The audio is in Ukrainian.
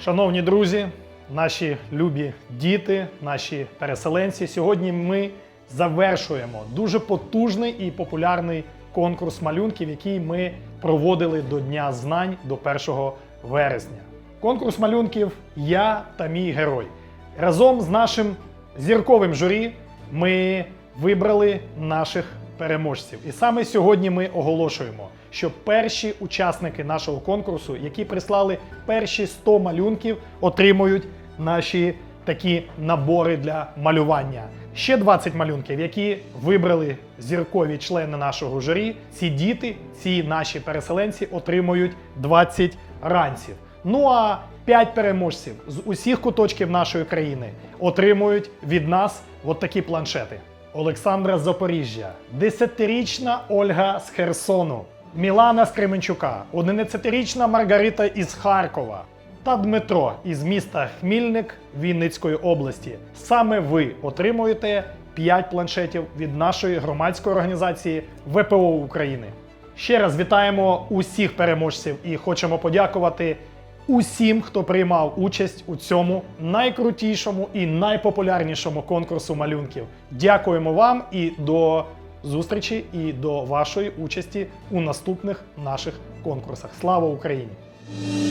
Шановні друзі, наші любі діти, наші переселенці, сьогодні ми завершуємо дуже потужний і популярний конкурс малюнків, який ми проводили до Дня знань до 1 вересня. Конкурс малюнків Я та мій герой. Разом з нашим зірковим журі ми вибрали наших переможців. І саме сьогодні ми оголошуємо, що перші учасники нашого конкурсу, які прислали перші 100 малюнків, отримують наші такі набори для малювання. Ще 20 малюнків, які вибрали зіркові члени нашого журі. Ці діти, ці наші переселенці отримують 20 ранців. Ну а 5 переможців з усіх куточків нашої країни отримують від нас от такі планшети. Олександра Запоріжжя, 10-річна Ольга з Херсону, Мілана з Кременчука, 11-річна Маргарита із Харкова та Дмитро із міста Хмільник Вінницької області. Саме ви отримуєте 5 планшетів від нашої громадської організації ВПО України. Ще раз вітаємо усіх переможців і хочемо подякувати усім, хто приймав участь у цьому найкрутішому і найпопулярнішому конкурсу малюнків. Дякуємо вам і до зустрічі і до вашої участі у наступних наших конкурсах. Слава Україні!